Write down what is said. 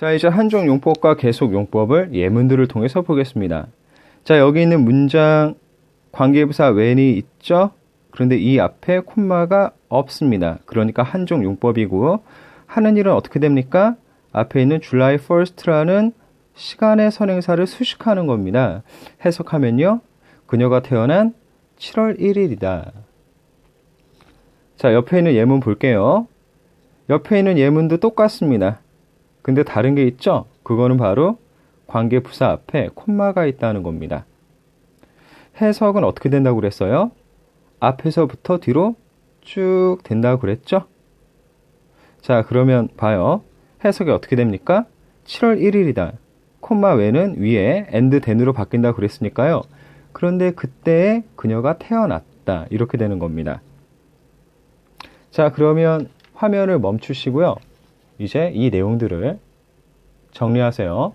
자, 이제 한종 용법과 계속 용법을 예문들을 통해서 보겠습니다. 자, 여기 있는 문장 관계부사 when이 있죠? 그런데 이 앞에 콤마가 없습니다. 그러니까 한종 용법이고 하는 일은 어떻게 됩니까? 앞에 있는 July 1st라는 시간의 선행사를 수식하는 겁니다. 해석하면요. 그녀가 태어난 7월 1일이다. 자, 옆에 있는 예문 볼게요. 옆에 있는 예문도 똑같습니다. 근데 다른 게 있죠? 그거는 바로 관계 부사 앞에 콤마가 있다는 겁니다. 해석은 어떻게 된다고 그랬어요? 앞에서부터 뒤로 쭉 된다고 그랬죠? 자, 그러면 봐요. 해석이 어떻게 됩니까? 7월 1일이다. 콤마 외는 위에 엔드 된으로 바뀐다고 그랬으니까요. 그런데 그때 그녀가 태어났다. 이렇게 되는 겁니다. 자, 그러면 화면을 멈추시고요. 이제 이 내용들을 정리하세요.